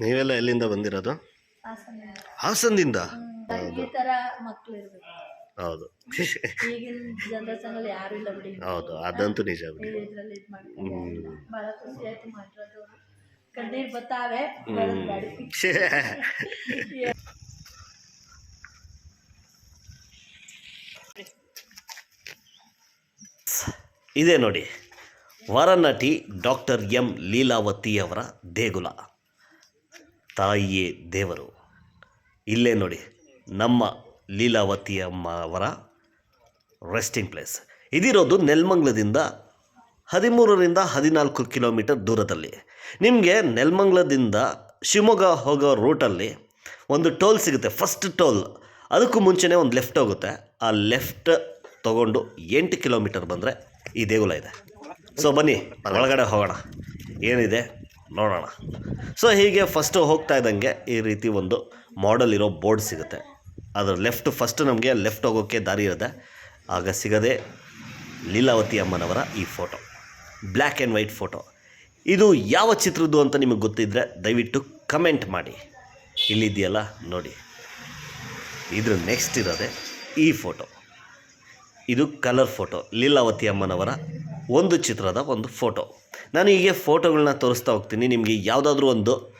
ನೀವೆಲ್ಲ ಎಲ್ಲಿಂದ ಬಂದಿರೋದು? ಹಾಸನ ಹಾಸನದಿಂದ? ಹೌದು. ಹೌದು. ಹೌದು ಅದಂತೂ ನಿಜ ಬಿಡಿ. ಇದೆ ನೋಡಿ. ವರನಟಿ ಡಾಕ್ಟರ್ ಎಂ ಲೀಲಾವತಿಯವರ ದೇಗುಲ. ತಾಯಿಯೇ ದೇವರು. ಇಲ್ಲೇ ನೋಡಿ, ನಮ್ಮ ಲೀಲಾವತಿ ಅಮ್ಮ ಅವರ ರೆಸ್ಟಿಂಗ್ ಪ್ಲೇಸ್ ಇದಿರೋದು ನೆಲ್ಮಂಗ್ಲದಿಂದ ಹದಿಮೂರರಿಂದ ಹದಿನಾಲ್ಕು ಕಿಲೋಮೀಟರ್ ದೂರದಲ್ಲಿ. ನಿಮಗೆ ನೆಲ್ಮಂಗ್ಲದಿಂದ ಶಿವಮೊಗ್ಗ ಹೋಗೋ ರೂಟಲ್ಲಿ ಒಂದು ಟೋಲ್ ಸಿಗುತ್ತೆ ಫಸ್ಟ್ ಟೋಲ್. ಅದಕ್ಕೂ ಮುಂಚೆನೇ ಒಂದು ಲೆಫ್ಟ್ ಹೋಗುತ್ತೆ. ಆ ಲೆಫ್ಟ್ ತಗೊಂಡು ಎಂಟು ಕಿಲೋಮೀಟರ್ ಬಂದರೆ ಈ ದೇಗುಲ ಇದೆ. ಸೊ ಬನ್ನಿ, ಒಳಗಡೆ ಹೋಗೋಣ. ಏನಿದೆ? ನೋಡೋಣ. ಸೊ ಹೀಗೆ ಫಸ್ಟು ಹೋಗ್ತಾ ಇದ್ದಂಗೆ ಈ ರೀತಿ ಒಂದು ಮಾಡೆಲ್ ಇರೋ ಬೋರ್ಡ್ ಸಿಗುತ್ತೆ. ಅದರ ಲೆಫ್ಟ್ ಫಸ್ಟ್ ನಮಗೆ ಲೆಫ್ಟ್ ಹೋಗೋಕ್ಕೆ ದಾರಿ ಇರುತ್ತೆ. ಆಗ ಸಿಗದೆ ಲೀಲಾವತಿ ಅಮ್ಮನವರ ಈ photo black and white photo ಇದು ಯಾವ ಚಿತ್ರದ್ದು ಅಂತ ನಿಮಗೆ ಗೊತ್ತಿದ್ದರೆ ದಯವಿಟ್ಟು ಕಮೆಂಟ್ ಮಾಡಿ. ಇಲ್ಲಿದೆಯಲ್ಲ, ನೋಡಿ. ಇದ್ರ ನೆಕ್ಸ್ಟ್ ಇರೋದೆ ಈ ಫೋಟೋ ಇದು ಕಲರ್ ಫೋಟೋ ಲೀಲಾವತಿ ಅಮ್ಮನವರ ಒಂದು ಚಿತ್ರದ ಒಂದು ಫೋಟೋ ನಾನು ಹೀಗೆ ಫೋಟೋಗಳನ್ನ ತೋರಿಸ್ತಾ ಹೋಗ್ತೀನಿ. ನಿಮಗೆ ಯಾವುದಾದ್ರೂ ಒಂದು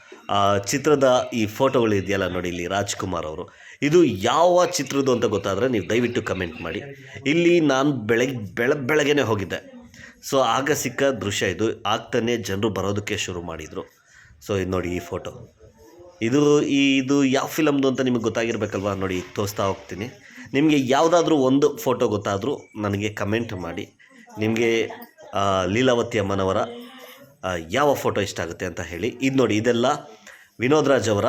ಚಿತ್ರದ ಈ ಫೋಟೋಗಳು ಇದೆಯಲ್ಲ ನೋಡಿ ಇಲ್ಲಿ ರಾಜ್ಕುಮಾರ್ ಅವರು. ಇದು ಯಾವ ಚಿತ್ರದ್ದು ಅಂತ ಗೊತ್ತಾದರೆ ನೀವು ದಯವಿಟ್ಟು ಕಮೆಂಟ್ ಮಾಡಿ. ಇಲ್ಲಿ ನಾನು ಬೆಳಗ್ಗೆ ಬೆಳ, ಬೆಳಗ್ಗೆನೆ ಹೋಗಿದ್ದೆ. ಸೊ, ಆಗ ಸಿಕ್ಕ ದೃಶ್ಯ ಇದು. ಆಗ್ತಾನೆ ಜನರು ಬರೋದಕ್ಕೆ ಶುರು ಮಾಡಿದರು. ಸೊ, ಇದು ನೋಡಿ ಈ ಫೋಟೋ. ಇದು, ಈ, ಇದು ಯಾವ ಫಿಲಮ್ದು ಅಂತ ನಿಮಗೆ ಗೊತ್ತಾಗಿರ್ಬೇಕಲ್ವ? ನೋಡಿ, ತೋರಿಸ್ತಾ ಹೋಗ್ತೀನಿ. ನಿಮಗೆ ಯಾವುದಾದ್ರೂ ಒಂದು ಫೋಟೋ ಗೊತ್ತಾದರೂ ನನಗೆ ಕಮೆಂಟ್ ಮಾಡಿ. ನಿಮಗೆ ಲೀಲಾವತಿ ಅಮ್ಮನವರ ಯಾವ ಫೋಟೋ ಇಷ್ಟ ಆಗುತ್ತೆ ಅಂತ ಹೇಳಿ. ಇದು ನೋಡಿ, ಇದೆಲ್ಲ ವಿನೋದ್ ರಾಜ್ ಅವರ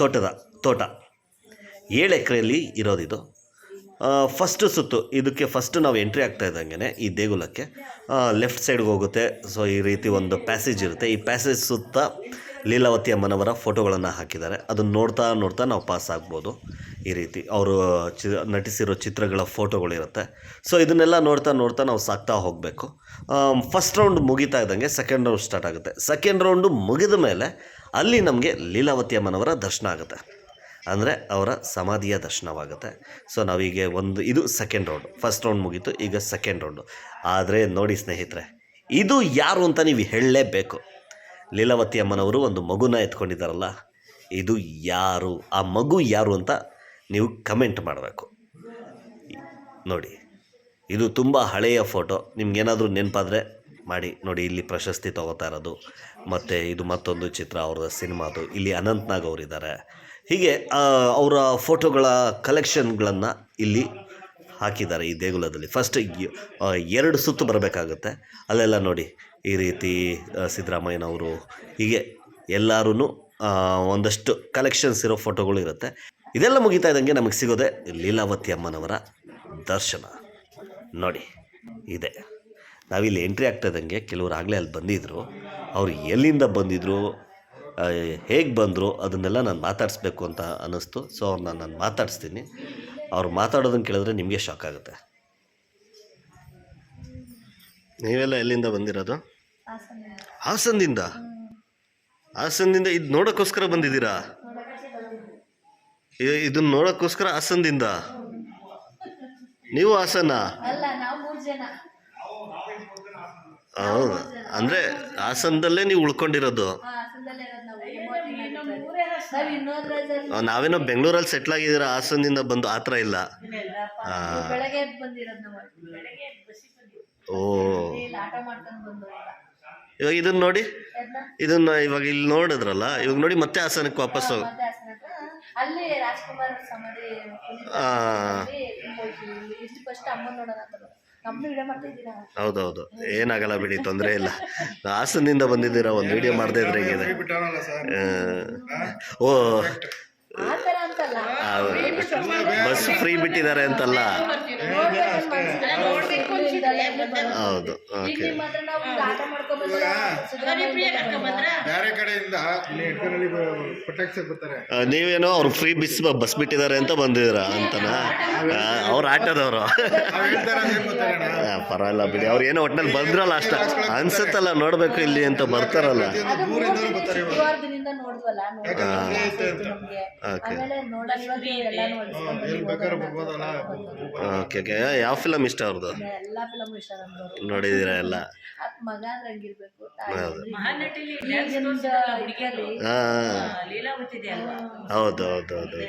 ತೋಟದ ತೋಟ. ಏಳು ಎಕರೆಯಲ್ಲಿ ಇರೋದಿದು. ಫಸ್ಟ್ ಸುತ್ತು, ಇದಕ್ಕೆ ಫಸ್ಟ್ ನಾವು ಎಂಟ್ರಿ ಆಗ್ತಾ ಇದ್ದಂಗೆ ಈ ದೇಗುಲಕ್ಕೆ. ಲೆಫ್ಟ್ ಸೈಡ್ಗೆ ಹೋಗುತ್ತೆ. ಸೊ ಈ ರೀತಿ ಒಂದು ಪ್ಯಾಸೇಜ್ ಇರುತ್ತೆ. ಈ ಪ್ಯಾಸೇಜ್ ಸುತ್ತ ಲೀಲಾವತಿ ಅಮ್ಮನವರ ಫೋಟೋಗಳನ್ನು ಹಾಕಿದ್ದಾರೆ. ಅದನ್ನು ನೋಡ್ತಾ ನೋಡ್ತಾ ನಾವು ಪಾಸ್ ಆಗ್ಬೋದು. ಈ ರೀತಿ ಅವರು ಚಿ, ನಟಿಸಿರೋ ಚಿತ್ರಗಳ ಫೋಟೋಗಳಿರುತ್ತೆ ಸೊ ಇದನ್ನೆಲ್ಲ ನೋಡ್ತಾ ನೋಡ್ತಾ ನಾವು ಸಾಕ್ತಾ ಹೋಗಬೇಕು. ಫಸ್ಟ್ ರೌಂಡ್ ಮುಗಿತಾ ಇದ್ದಂಗೆ ಸೆಕೆಂಡ್ ರೌಂಡ್ ಸ್ಟಾರ್ಟ್ ಆಗುತ್ತೆ. ಸೆಕೆಂಡ್ ರೌಂಡು ಮುಗಿದ ಮೇಲೆ ಅಲ್ಲಿ ನಮಗೆ ಲೀಲಾವತಿ ಅಮ್ಮನವರ ದರ್ಶನ ಆಗುತ್ತೆ. ಅಂದರೆ ಅವರ ಸಮಾಧಿಯ ದರ್ಶನವಾಗುತ್ತೆ. ಸೊ ನಾವೀಗ ಒಂದು, ಇದು ಸೆಕೆಂಡ್ ರೌಂಡ್ ಫಸ್ಟ್ ರೌಂಡ್ ಮುಗೀತು, ಈಗ ಸೆಕೆಂಡ್ ರೌಂಡು ಆದರೆ ನೋಡಿ ಸ್ನೇಹಿತರೆ, ಇದು ಯಾರು ಅಂತ ನೀವು ಹೇಳಲೇಬೇಕು. ಲೀಲಾವತಿ ಅಮ್ಮನವರು ಒಂದು ಮಗುನ ಎತ್ಕೊಂಡಿದ್ದಾರಲ್ಲ, ಇದು ಯಾರು? ಆ ಮಗು ಯಾರು ಅಂತ ನೀವು ಕಮೆಂಟ್ ಮಾಡಬೇಕು. ನೋಡಿ, ಇದು ತುಂಬ ಹಳೆಯ ಫೋಟೋ ನಿಮ್ಗೇನಾದರೂ ನೆನಪಾದರೆ ಮಾಡಿ. ನೋಡಿ, ಇಲ್ಲಿ ಪ್ರಶಸ್ತಿ ತಗೋತಾ ಇರೋದು, ಮತ್ತು ಇದು ಮತ್ತೊಂದು ಚಿತ್ರ, ಅವ್ರದ್ದು ಸಿನಿಮಾದು ಇಲ್ಲಿ ಅನಂತ್ನಾಗ್ ಅವರಿದ್ದಾರೆ. ಹೀಗೆ ಅವರ ಫೋಟೋಗಳ ಕಲೆಕ್ಷನ್ಗಳನ್ನು ಇಲ್ಲಿ ಹಾಕಿದ್ದಾರೆ ಈ ದೇಗುಲದಲ್ಲಿ. ಫಸ್ಟ್ ಎರಡು ಸುತ್ತು ಬರಬೇಕಾಗುತ್ತೆ. ಅಲ್ಲೆಲ್ಲ ನೋಡಿ ಈ ರೀತಿ ಸಿದ್ದರಾಮಯ್ಯನವರು ಹೀಗೆ ಎಲ್ಲರೂ ಒಂದಷ್ಟು ಕಲೆಕ್ಷನ್ಸ್ ಇರೋ ಫೋಟೋಗಳು ಇರುತ್ತೆ. ಇದೆಲ್ಲ ಮುಗಿತಾ ಇದ್ದಂಗೆ ನಮಗೆ ಸಿಗೋದೆ ಲೀಲಾವತಿ ಅಮ್ಮನವರ ದರ್ಶನ. ನೋಡಿ, ಇದೆ. ನಾವಿಲ್ಲಿ ಎಂಟ್ರಿ ಆಗ್ತಾ ಇದ್ದಂಗೆ ಕೆಲವರು ಆಗಲೇ ಅಲ್ಲಿ ಬಂದಿದ್ದರು ಅವರು ಎಲ್ಲಿಂದ ಬಂದಿದ್ರು ಹೇಗೆ ಬಂದರು, ಅದನ್ನೆಲ್ಲ ನಾನು ಮಾತಾಡಿಸ್ಬೇಕು ಅಂತ ಅನ್ನಿಸ್ತು. ಸೊ ಅವ್ರನ್ನ ನಾನು ಮಾತಾಡಿಸ್ತೀನಿ. ಅವ್ರು ಮಾತಾಡೋದನ್ನು ಕೇಳಿದ್ರೆ ನಿಮಗೆ ಶಾಕ್ ಆಗುತ್ತೆ. ನೀವೆಲ್ಲ ಎಲ್ಲಿಂದ ಬಂದಿರೋದು? ಹಾಸನದಿಂದ? ಹಾಸನದಿಂದ ಇದು ನೋಡೋಕ್ಕೋಸ್ಕರ ಬಂದಿದ್ದೀರಾ? ಇದನ್ನ ನೋಡೋಕ್ಕೋಸ್ಕರ ಹಾಸನದಿಂದ? ನೀವು ಹಾಸನ? ಹೌದು. ಅಂದರೆ ಹಾಸನದಲ್ಲೇ ನೀವು ಉಳ್ಕೊಂಡಿರೋದು? ನಾವೇನೋ ಬೆಂಗಳೂರಲ್ಲಿ ಸೆಟ್ಲ್ ಆಗಿದ್ದೀರಾ ಹಾಸನದಿಂದ ಬಂದು ಆ ಥರ ಇಲ್ಲ? ಓ ಇಲ್ಲಿ ಆಟ ಮಾಡ್ಕೊಂಡು ಬಂದು ಇವಾಗ ಇದನ್ನ ನೋಡಿ? ಇದನ್ನ ಇವಾಗ ಇಲ್ಲಿ ನೋಡಿದ್ರಲ್ಲ ಇವಾಗ ನೋಡಿ ಮತ್ತೆ ಹಾಸನಕ್ಕೆ ವಾಪಸ್ ಹೋಗಿ. ಹೌದೌದು. ಏನಾಗಲ್ಲ ಬಿಡಿ ತೊಂದರೆ ಇಲ್ಲ. ಹಾಸನದಿಂದ ಬಂದಿದ್ದೀರಾ ಒಂದು ವಿಡಿಯೋ ಮಾಡದೇ ಇದ್ರೆ ಹೇಗಿದೆ? ಆ, ಓ. ಬಸ್ ಫ್ರೀ ಬಿಟ್ಟಿದ್ದಾರೆ ಅಂತಲ್ಲ. ಹೌದು ಓಕೆ? ಬೇರೆ ಕಡೆಯಿಂದ ಬರ್ತಾರೆ. ನೀವೇನೋ ಅವ್ರು ಫ್ರೀ ಬಿಸ್ ಬಸ್ ಬಿಟ್ಟಿದ್ದಾರೆ ಅಂತ ಬಂದಿದ್ದೀರಾ ಅಂತನಾ? ಅವ್ರು ಆಟೋದವರು. ಪರವಾಗಿಲ್ಲ ಬಿಡಿ. ಅವ್ರು ಏನೋ ಒಟ್ಟಿನಲ್ಲಿ ಬಂದ್ರಲ್ಲ ಅಷ್ಟ. ಅನ್ಸುತ್ತಲ್ಲ ನೋಡ್ಬೇಕು ಇಲ್ಲಿ ಅಂತ ಬರ್ತಾರಲ್ಲ. ನೋಡಿದ್ವಲ್ಲ ಓಕೆ. Okay okay. ಯಾವ ಫಿಲಮ್ ಇಷ್ಟ ಅವ್ರದ್ದು ನೋಡಿದ್ದೀರಾ ಎಲ್ಲ ಹೌದು. ಹೌದು ಹೌದು.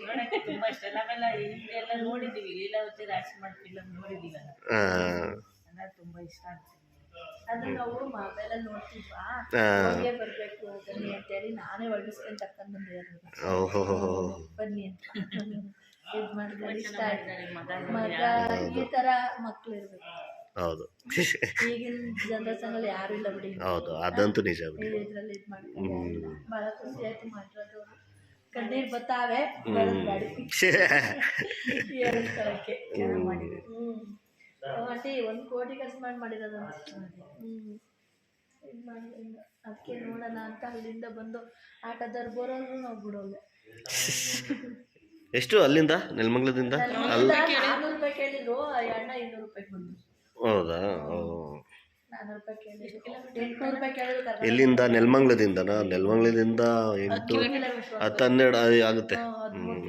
ನೋಡಕ್ಕೆ ತುಂಬಾ ಇಷ್ಟ. ನಾವೆಲ್ಲ ಹಿಂದೆಲ್ಲ ನೋಡಿದೀವಿ. ಲೀಲಾವತಿ ರಾಜ್ಕುಮಾರ್ ಫಿಲಮ್ ನೋಡಿದೀವಿ ಹಾಂ. ನನಗೆ ತುಂಬಾ ಇಷ್ಟ ಆಗ್ತದೆ ಅದು ನಾವು ಮೊಬೈಲ್ ಅಲ್ಲಿ ನೋಡ್ತಿದ್ವಾ? ಬರಬೇಕು ಹೋಗೇ ಬರ್ಬೇಕು ಬನ್ನಿ ಅಂತೇಳಿ ನಾನೇ ಒಳಗಿಸ್ಕೊಂಡ್ ಕರ್ಕೊಂಡ್ ಬಂದಿರೋದು ಬನ್ನಿ ಅಂತ. ಇದ್ ಮಾಡಿದ್ರೆ ಇಷ್ಟ ಆಯ್ತು. ಮಗ ಈ ತರ ಮಕ್ಳು ಇರ್ಬೇಕು. ಹೌದು. ಈಗಿನ ಜನರೇಷನ್ ಯಾರು ಇಲ್ಲ ಬಿಡಿ. ಹೌದು. ಅದಂತೂ ನಿಜ ಬಿಡಿ. ಇದ್ರಲ್ಲಿ ಇದು ಮಾಡ್ತಾರೆ. ಬಹಳ ಖುಷಿ ಆಯ್ತು ಮಾಡಿರೋದು. ಕಣ್ಣೀರ್ ಬತ್ತಾವೆ ಗಾಡಿ ಹೇಳ್ಕೊಳಕ್ಕೆ ಹ್ಮ್. ಆಂಟಿ ಒಂದ್ ಕೋಟಿ ಖರ್ಚು ಮಾಡಿ ಮಾಡಿರೋದು ಹ್ಮ್. ಇದ್ ಮಾಡಿದ್ರಿಂದ ಅದಕ್ಕೆ ನೋಡೋಣ ಅಂತ ಅಲ್ಲಿಂದ ಬಂದು ಆಟೋದವ್ರು ಬರೋರು ನಾವು ಬಿಡೋಲ್ಲ ಎಷ್ಟು ಅಲ್ಲಿಂದ? ನೆಲಮಂಗ್ಲದಿಂದ? ನಾನ್ನೂರು ರೂಪಾಯಿ ಕೇಳಿದ್ರು ಆ ಅಣ್ಣ ಇನ್ನೂರು ರೂಪಾಯಿ ಬಂದ್ರು. ಹೌದಾ? ಎಲ್ಲಿಂದ? ನೆಲಮಂಗ್ಲದಿಂದನಾ? ನೆಲಮಂಗ್ಲದಿಂದ ಎಂಟು ಹತ್ತು ಹನ್ನೆರಡು ಅದು ಆಗುತ್ತೆ. ನಾವು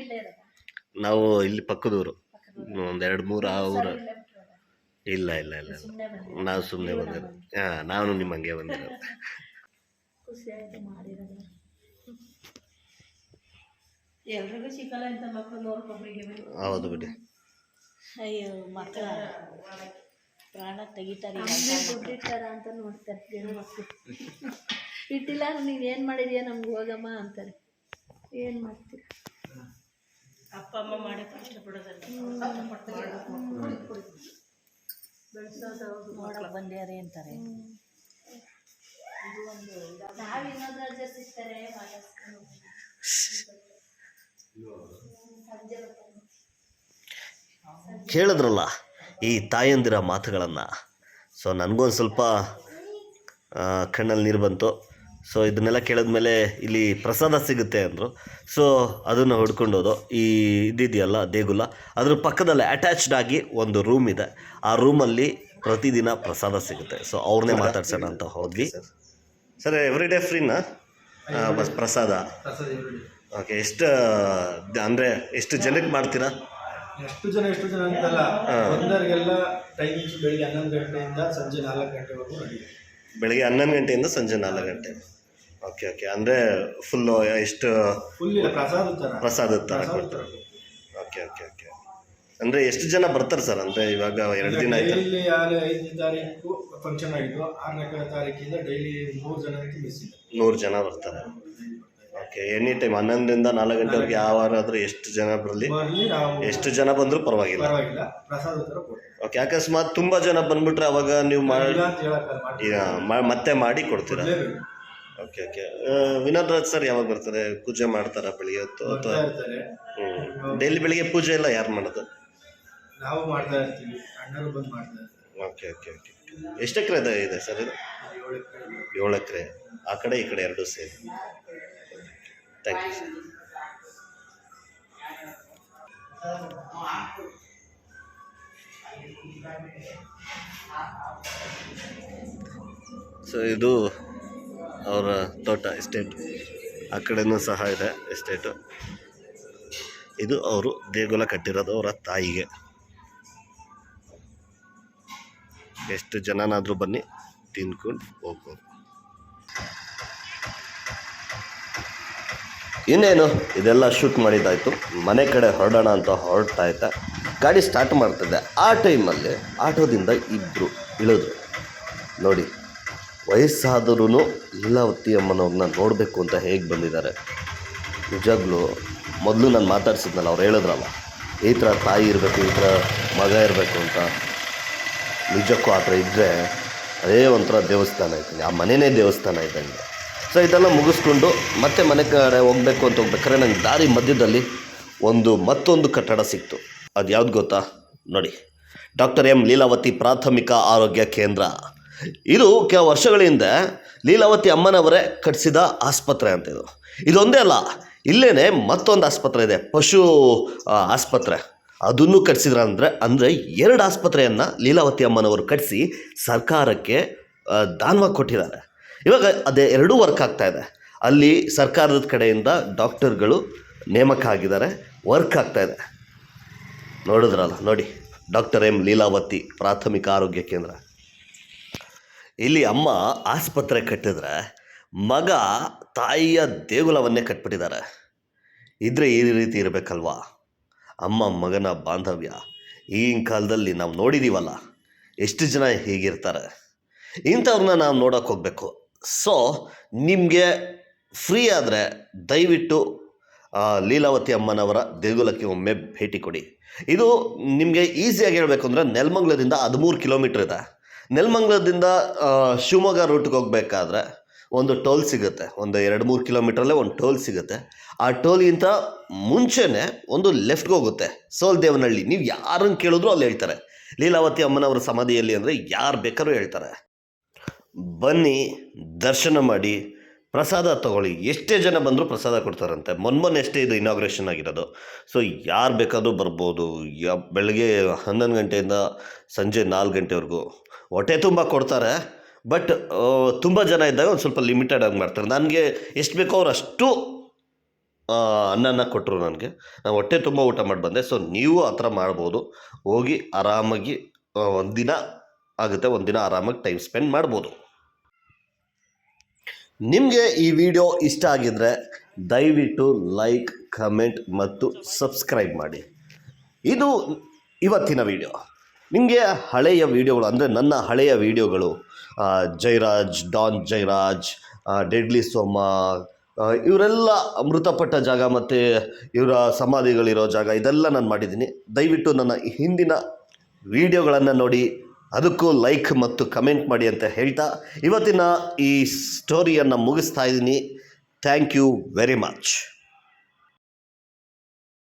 ಇಲ್ಲೇ ಇರೋದಾ? ನಾವು ಇಲ್ಲಿ ಪಕ್ಕದೂರು. ಒಂದು ಎರಡು ಮೂರು ಆ ಊರು. ಇಲ್ಲ ಇಲ್ಲ ಇಲ್ಲ ನಾವು ಸುಮ್ಮನೆ ಬಂದಿರೋದು. ಹಾಂ ನಾನು ನಿಮ್ಮ ಹಂಗೆ ಬಂದಿರೋದು. ಖುಷಿ ಆಯ್ತು ಮಾಡಿರೋದು. ಎಲ್ರಿಗೂ ಸಿಕ್ಕಲ್ಲ ಅಂತ ಮಕ್ಕಳು ನೋಡ್ಕೊಬ್ರಿಗೆ ಹೌದು ಬಿಡಿ. ಅಯ್ಯೋ ಮಕ್ಕಳ ಪ್ರಾಣ ತೆಗಿತಾರೆ ದುಡ್ಡಿಟ್ಟಾರ ಅಂತ ನೋಡ್ತಾರೆ ಗಂಡು ಮಕ್ಕಳು ಇಟ್ಟಿಲ್ಲ ಏನು ಮಾಡಿದ್ಯಾ ನಮ್ಗೆ ಹೋಗಮ್ಮ ಅಂತಾರೆ. ಏನು ಮಾಡ್ತೀರ? ಅಪ್ಪ ಅಮ್ಮ ಮಾಡಿ ಕಷ್ಟಪಡೋದಲ್ಲ ನೋಡಕ್ ಬಂದ್ಯಾರೆ ಅಂತಾರೆ. ನಾವು ಇನ್ನೊಂದು ರಜೆ ಸಿಗ್ತಾರೆ ಸಂಜೆ ಬರ್ತಾರೆ. ಕೇಳಿದ್ರಲ್ಲ ಈ ತಾಯಂದಿರ ಮಾತುಗಳನ್ನು. ಸೊ ನನಗೊಂದು ಸ್ವಲ್ಪ ಕಣ್ಣಲ್ಲಿ ನೀರು ಬಂತು. ಸೊ ಇದನ್ನೆಲ್ಲ ಕೇಳಿದ್ಮೇಲೆ ಇಲ್ಲಿ ಪ್ರಸಾದ ಸಿಗುತ್ತೆ ಅಂದರು. ಸೊ ಅದನ್ನು ಹೊಡ್ಕೊಂಡೋದು. ಈ ಇದಿದೆಯಲ್ಲ ದೇಗುಲ. ಅದ್ರ ಪಕ್ಕದಲ್ಲೇ ಅಟ್ಯಾಚ್ಡ್ ಆಗಿ ಒಂದು ರೂಮ್ ಇದೆ. ಆ ರೂಮಲ್ಲಿ ಪ್ರತಿದಿನ ಪ್ರಸಾದ ಸಿಗುತ್ತೆ. ಸೊ ಅವ್ರನ್ನೇ ಮಾತಾಡ್ಸೋಣ ಅಂತ ಹೋದ್ವಿ. ಸರ್. ಎವ್ರಿ ಡೇ ಫ್ರೀನಾ ಬಸ್ ಪ್ರಸಾದ. ಓಕೆ ಎಷ್ಟು ಅಂದರೆ ಎಷ್ಟು ಜನಕ್ಕೆ ಮಾಡ್ತೀರಾ? ಎಷ್ಟು ಜನ ಎಷ್ಟು ಜನ ಅಂತಲ್ಲ ಬಂದವರಿಗೆಲ್ಲ ಟೈಮಿಂಗ್ಸ್ ಬೆಳಿಗ್ಗೆ ಹನ್ನೊಂದು ಗಂಟೆಯಿಂದ ಸಂಜೆ ನಾಲ್ಕು ಗಂಟೆವರೆಗೂ ನಡೆಯುತ್ತೆ. ಬೆಳಿಗ್ಗೆ ಹನ್ನೊಂದು ಗಂಟೆಯಿಂದ ಸಂಜೆ ನಾಲ್ಕು ಗಂಟೆ. ಓಕೆ ಓಕೆ ಅಂದರೆ ಫುಲ್ಲು ಎಷ್ಟು ಫುಲ್ ಇಲ್ಲ ಪ್ರಸಾದ ಥರ ಪ್ರಸಾದದ ಥರ ಕೊಡ್ತಾರೆ. ಓಕೆ ಓಕೆ ಓಕೆ ಅಂದರೆ ಎಷ್ಟು ಜನ ಬರ್ತಾರೆ ಸರ್? ಅಂದರೆ ಇವಾಗ ಎರಡು ದಿನ ಆಯ್ತು. ಇಲ್ಲಿ ಯಾರು ಐದನೇ ತಾರೀಕು ಫಂಕ್ಷನ್ ಆಗಿತ್ತು ಆರನೇ ತಾರೀಕಿಂದ ಡೈಲಿ ಮೂರು ಜನಕ್ಕೆ ಮಿಸ್ ಇಲ್ಲ ನೂರು ಜನ ಬರ್ತಾರೆ. ಓಕೆ ಎನಿ ಟೈಮ್ ಹನ್ನೊಂದರಿಂದ ನಾಲ್ಕು ಗಂಟೆವರೆಗೆ ಯಾವಾರಾದರೂ ಎಷ್ಟು ಜನ ಬರಲಿ? ಬರಲಿ ನಾವು ಎಷ್ಟು ಜನ ಬಂದರೂ ಪರವಾಗಿಲ್ಲ. ಪರವಾಗಿಲ್ಲ. ಪ್ರಸಾದ ಥರ ಕೊಡ್ತೀವಿ ಓಕೆ ಅಕಸ್ಮಾತ್ ತುಂಬ ಜನ ಬಂದುಬಿಟ್ರೆ ಅವಾಗ ನೀವು ಮಾಡಿ ಇಲ್ಲ ಅಂತ ಹೇಳಕ್ಕೆ ಮಾಡಿ ಈಗ ಮಾ- ಮತ್ತೆ ಮಾಡಿ ಕೊಡ್ತೀರಾ? ಕೊಡ್ಲೇಬೇಕು. Okay okay Vinod Raj sir ಯಾವಾಗ ಬರ್ತಾರೆ? ಪೂಜೆ ಮಾಡ್ತಾರಾ ಬೆಳಿಗ್ಗೆ ಹೊತ್ತು ಅಥವಾ? ಬರ್ತಾ ಇರ್ತಾರೆ. ಹ್ಞೂ ಡೈಲಿ ಬೆಳಿಗ್ಗೆ ಪೂಜೆ ಎಲ್ಲ ಯಾರು ಮಾಡೋದು? ನಾವು ಮಾಡ್ತಾ ಇರ್ತೀವಿ. ಅಣ್ಣರು ಬಂದು ಮಾಡ್ತಾ ಇರ್ತಾರೆ. ಓಕೆ ಓಕೆ ಓಕೆ ಎಷ್ಟು ಎಕರೆ ಇದೆ ಇದೆ ಸರ್ ಇದು? ಏಳು ಎಕರೆ. ಏಳು ಎಕರೆ. ಆ ಕಡೆ ಈ ಕಡೆ ಎರಡೂ ಸೇರಿ. ಥ್ಯಾಂಕ್ ಯು ಸೊ ಇದು ಅವರ ತೋಟ ಎಸ್ಟೇಟ್ ಆ ಕಡೆನೂ ಸಹ ಇದೆ ಎಸ್ಟೇಟು ಇದು ಅವರು ದೇಗುಲ ಕಟ್ಟಿರೋದು ಅವರ ತಾಯಿಗೆ. ಎಷ್ಟು ಜನನಾದರೂ ಬನ್ನಿ, ತಿನ್ಕೊಂಡು ಹೋಗ್ಬೋದು. ಇನ್ನೇನು? ಇದೆಲ್ಲ ಶೂಟ್ ಮಾಡಿದ್ದಾಯಿತು. ಮನೆ ಕಡೆ ಹೊರಡೋಣ ಅಂತ ಹೊರಡ್ತಾ ಇದ್ದೆ. ಗಾಡಿ ಸ್ಟಾರ್ಟ್ ಮಾಡ್ತಿದ್ದೆ. ಆ ಟೈಮಲ್ಲಿ ಆಟೋದಿಂದ ಇಬ್ಬರು ಇಳಿದ್ರು. ನೋಡಿ ವಯಸ್ಸಾದರೂ ಲೀಲಾವತಿ ಅಮ್ಮನವ್ರನ್ನ ನೋಡಬೇಕು ಅಂತ ಹೇಗೆ ಬಂದಿದ್ದಾರೆ. ನಿಜಾಗ್ಲೂ ಮೊದಲು ನಾನು ಮಾತಾಡ್ಸಿದ್ನಲ್ಲ, ಅವ್ರು ಹೇಳಿದ್ರಲ್ಲ, ಈ ಥರ ತಾಯಿ ಇರಬೇಕು, ಈ ಥರ ಮಗ ಇರಬೇಕು ಅಂತ. ನಿಜಕ್ಕೂ ಆ ಥರ ಇದ್ದರೆ ಅದೇ ಒಂಥರ ದೇವಸ್ಥಾನ ಇದ್ದಂಗೆ ಆ ಮನೆಯೇ ದೇವಸ್ಥಾನ ಇದ್ದಂಗೆ ಸೊ ಇದೆಲ್ಲ ಮುಗಿಸ್ಕೊಂಡು ಮತ್ತೆ ಮನೆ ಕಡೆ ಹೋಗಬೇಕು ಅಂತ ಹೋಗ್ಬೇಕಾದ್ರೆ ನಂಗೆ ದಾರಿ ಮಧ್ಯದಲ್ಲಿ ಒಂದು ಮತ್ತೊಂದು ಕಟ್ಟಡ ಸಿಕ್ತು. ಅದು ಯಾವ್ದು ಗೊತ್ತಾ? ನೋಡಿ. ಡಾಕ್ಟರ್ ಎಂ ಲೀಲಾವತಿ ಪ್ರಾಥಮಿಕ ಆರೋಗ್ಯ ಕೇಂದ್ರ. ಇದು ಕೆಲ ವರ್ಷಗಳ ಹಿಂದೆ ಲೀಲಾವತಿ ಅಮ್ಮನವರೇ ಕಟ್ಟಿಸಿದ ಆಸ್ಪತ್ರೆ ಅಂತ ಇದು. ಇದೊಂದೇ ಅಲ್ಲ ಇಲ್ಲೇ ಮತ್ತೊಂದು ಆಸ್ಪತ್ರೆ ಇದೆ, ಪಶು ಆಸ್ಪತ್ರೆ. ಅದನ್ನು ಕಟ್ಟಿಸಿದ್ರ ಅಂದರೆ ಅಂದರೆ ಎರಡು ಆಸ್ಪತ್ರೆಯನ್ನು ಲೀಲಾವತಿ ಅಮ್ಮನವರು ಕಟ್ಟಿಸಿ ಸರ್ಕಾರಕ್ಕೆ ದಾನವಾಗಿ ಕೊಟ್ಟಿದ್ದಾರೆ. ಇವಾಗ ಅದೇ ಎರಡೂ ವರ್ಕ್ ಆಗ್ತಾ ಇದೆ. ಅಲ್ಲಿ ಸರ್ಕಾರದ ಕಡೆಯಿಂದ ಡಾಕ್ಟರ್ಗಳು ನೇಮಕ ಆಗಿದ್ದಾರೆ ವರ್ಕ್ ಆಗ್ತಾ ಇದೆ. ನೋಡಿದ್ರಲ್ಲ, ನೋಡಿ. ಡಾಕ್ಟರ್ ಎಂ ಲೀಲಾವತಿ, ಪ್ರಾಥಮಿಕ ಆರೋಗ್ಯ ಕೇಂದ್ರ. ಇಲ್ಲಿ ಅಮ್ಮ ಆಸ್ಪತ್ರೆ ಕಟ್ಟಿದ್ರೆ ಮಗ ತಾಯಿಯ ದೇಗುಲವನ್ನೇ ಕಟ್ಬಿಟ್ಟಿದ್ದಾರೆ. ಇದ್ರೆ ಈ ರೀತಿ ಇರಬೇಕಲ್ವಾ? ಅಮ್ಮ ಮಗನ ಬಾಂಧವ್ಯ. ಈಗಿನ ಕಾಲದಲ್ಲಿ ನಾವು ನೋಡಿದ್ದೀವಲ್ಲ ಎಷ್ಟು ಜನ ಹೀಗಿರ್ತಾರೆ. ಇಂಥವ್ರನ್ನ ನಾವು ನೋಡೋಕೆ ಹೋಗಬೇಕು. ಸೊ ನಿಮಗೆ ಫ್ರೀ ಆದರೆ ದಯವಿಟ್ಟು ಲೀಲಾವತಿ ಅಮ್ಮನವರ ದೇಗುಲಕ್ಕೆ ಒಮ್ಮೆ ಭೇಟಿ ಕೊಡಿ. ಇದು ನಿಮಗೆ ಈಸಿಯಾಗಿ ಹೇಳಬೇಕು ಅಂದರೆ ನೆಲಮಂಗ್ಲದಿಂದ ಹದಿಮೂರು ಕಿಲೋಮೀಟ್ರ್ ಇದೆ. ನೆಲಮಂಗ್ಲದಿಂದ ಶಿವಮೊಗ್ಗ ರೂಟ್ಗೆ ಹೋಗಬೇಕಾದ್ರೆ ಒಂದು ಟೋಲ್ ಸಿಗುತ್ತೆ. ಒಂದು ಎರಡು ಮೂರು ಕಿಲೋಮೀಟ್ರಲ್ಲೇ ಒಂದು ಟೋಲ್ ಸಿಗುತ್ತೆ. ಆ ಟೋಲ್ಗಿಂತ ಮುಂಚೆನೇ ಒಂದು ಲೆಫ್ಟ್ಗೆ ಹೋಗುತ್ತೆ. ಸೋಲ್ದೇವನಹಳ್ಳಿ. ನೀವು ಯಾರನ್ನು ಕೇಳಿದ್ರು ಅಲ್ಲಿ ಹೇಳ್ತಾರೆ. ಲೀಲಾವತಿ ಅಮ್ಮನವರ ಸಮಾಧಿಯಲ್ಲಿ ಅಂದರೆ ಯಾರು ಬೇಕಾದ್ರೂ ಹೇಳ್ತಾರೆ. ಬನ್ನಿ, ದರ್ಶನ ಮಾಡಿ, ಪ್ರಸಾದ ತಗೊಳ್ಳಿ. ಎಷ್ಟೇ ಜನ ಬಂದರೂ ಪ್ರಸಾದ ಕೊಡ್ತಾರಂತೆ. ಮೊನ್ನೆ ಎಷ್ಟೇ ಇದು ಇನಾಗ್ರೇಷನ್ ಆಗಿರೋದು. ಸೊ ಯಾರು ಬೇಕಾದರೂ ಬರ್ಬೋದು. ಯಾ, ಬೆಳಗ್ಗೆ ಹನ್ನೊಂದು ಗಂಟೆಯಿಂದ ಸಂಜೆ ನಾಲ್ಕು ಗಂಟೆವರೆಗೂ. ಹೊಟ್ಟೆ ತುಂಬ ಕೊಡ್ತಾರೆ. ಬಟ್ ತುಂಬ ಜನ ಇದ್ದಾಗ ಒಂದು ಸ್ವಲ್ಪ ಲಿಮಿಟೆಡ್ ಆಗಿ ಮಾಡ್ತಾರೆ. ನನಗೆ ಎಷ್ಟು ಬೇಕೋ ಅವ್ರು ಅಷ್ಟು ಅನ್ನನ ಕೊಟ್ಟರು ನನಗೆ. ನಾನು ಹೊಟ್ಟೆ ತುಂಬ ಊಟ ಮಾಡಿ ಬಂದೆ ಸೊ ನೀವು ಆ ಥರ ಮಾಡ್ಬೋದು. ಹೋಗಿ ಆರಾಮಾಗಿ ಒಂದು ದಿನ ಆಗುತ್ತೆ. ಒಂದಿನ ದಿನ ಆರಾಮಾಗಿ ಟೈಮ್ ಸ್ಪೆಂಡ್ ಮಾಡ್ಬೋದು. ನಿಮಗೆ ಈ ವಿಡಿಯೋ ಇಷ್ಟ ಆಗಿದ್ದರೆ ದಯವಿಟ್ಟು ಲೈಕ್ ಕಮೆಂಟ್ ಮತ್ತು ಸಬ್ಸ್ಕ್ರೈಬ್ ಮಾಡಿ. ಇದು ಇವತ್ತಿನ ವಿಡಿಯೋ ನಿಮಗೆ ಹಳೆಯ ವಿಡಿಯೋಗಳು ಅಂದರೆ ನನ್ನ ಹಳೆಯ ವಿಡಿಯೋಗಳು ಜೈರಾಜ್, ಡಾನ್ ಜೈರಾಜ್ ಡೆಡ್ಲಿ ಸೋಮ ಇವರೆಲ್ಲ ಮೃತಪಟ್ಟ ಜಾಗ ಮತ್ತು ಇವರ ಸಮಾಧಿಗಳಿರೋ ಜಾಗ ಇದೆಲ್ಲ ನಾನು ಮಾಡಿದ್ದೀನಿ. ದಯವಿಟ್ಟು ನನ್ನ ಹಿಂದಿನ ವಿಡಿಯೋಗಳನ್ನು ನೋಡಿ ಅದಕ್ಕೂ ಲೈಕ್ ಮತ್ತು ಕಮೆಂಟ್ ಮಾಡಿ ಅಂತ ಹೇಳ್ತಾ ಇವತ್ತಿನ ಈ ಸ್ಟೋರಿಯನ್ನು ಮುಗಿಸ್ತಾ ಇದ್ದೀನಿ. Thank you very much